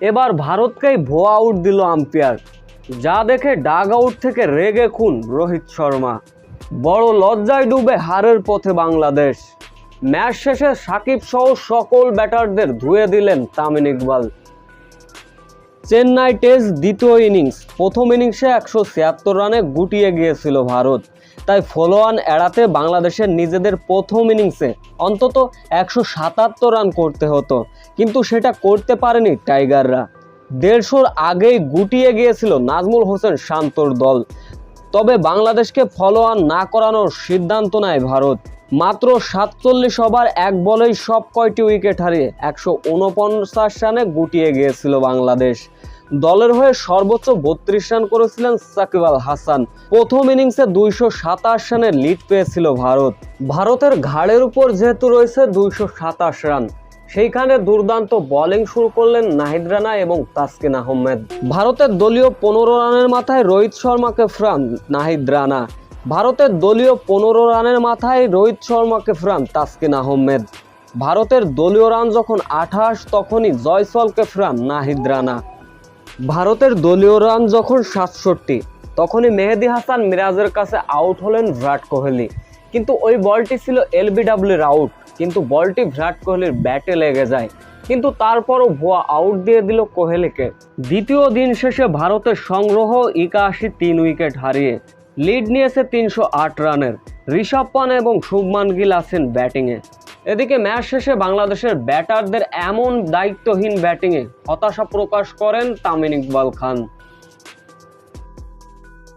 এবার ভারতকেই ভোয়া আউট দিল আম্পায়ার। যা দেখে ডাগ আউট থেকে রেগে খুন রোহিত শর্মা। বড় লজ্জায় ডুবে হারের পথে বাংলাদেশ। ম্যাচ শেষে সাকিব সহ সকল ব্যাটারদের ধুয়ে দিলেন তামিন ইকবাল। চেন্নাই টেস্ট দ্বিতীয় ইনিংস। প্রথম ইনিংসে একশো ছিয়াত্তর রানে গুটিয়ে গিয়েছিল ভারত। তাই ফলোয়ান এড়াতে বাংলাদেশের নিজেদের প্রথম ইনিংসে অন্তত একশো সাতাত্তর রান করতে হতো। কিন্তু সেটা করতে পারেনি টাইগাররা। দেড়শোর আগেই গুটিয়ে গিয়েছিল নাজমুল হোসেন শান্তর দল। তবে বাংলাদেশকে ফলোয়ান না করানোর সিদ্ধান্ত নেয় ভারত। মাত্র সাতচল্লিশ ওভার, এক বলেই সব কয়টি উইকেট হারিয়ে একশো উনপঞ্চাশ রানে গুটিয়ে গিয়েছিল বাংলাদেশ। দলের হয়ে সর্বোচ্চ বত্রিশ রান করেছিলেন সাকিব আল হাসান। প্রথম ইনিংসে দুইশো সাতাশ রানের লিড পেয়েছিল ভারত। ভারতের ঘাড়ের উপর যেহেতু রয়েছে দুইশো সাতাশ রান, সেইখানে দুর্দান্ত বোলিং শুরু করলেন নাহিদ রানা এবং তাসকিন আহমেদ। ভারতের দলীয় পনেরো রানের মাথায় রোহিত শর্মাকে ফ্রান নাহিদ রানা। ভারতের দলীয় পনেরো রানের মাথায় রোহিত শর্মাকে ফেরান তাসকিন আহমেদ। ভারতের দলীয় রান যখন আঠাশ, তখনই জয়সলকে ফেরান নাহিদ রানা। ভারতের দলীয় রান যখন সাতষট্টি, তখনই মেহেদি হাসান মিরাজের কাছে আউট হলেন বিরাট কোহলি। কিন্তু ওই বলটি ছিল এলবিডাব্লিউর আউট, কিন্তু বলটি বিরাট কোহলির ব্যাটে লেগে যায়। কিন্তু তারপরও ভুয়া আউট দিয়ে দিল কোহলিকে। দ্বিতীয় দিন শেষে ভারতের সংগ্রহ একাশি তিন উইকেট হারিয়ে লিড নিয়েছে তিনশো আট রানের। ঋষভ পান এবং শুভমান গিল আছেন ব্যাটিংয়ে। এদিকে ম্যাচ শেষে বাংলাদেশের ব্যাটারদের এমন দায়িত্বহীন ব্যাটিংয়ে হতাশা প্রকাশ করেন তামিন ইকবাল খান।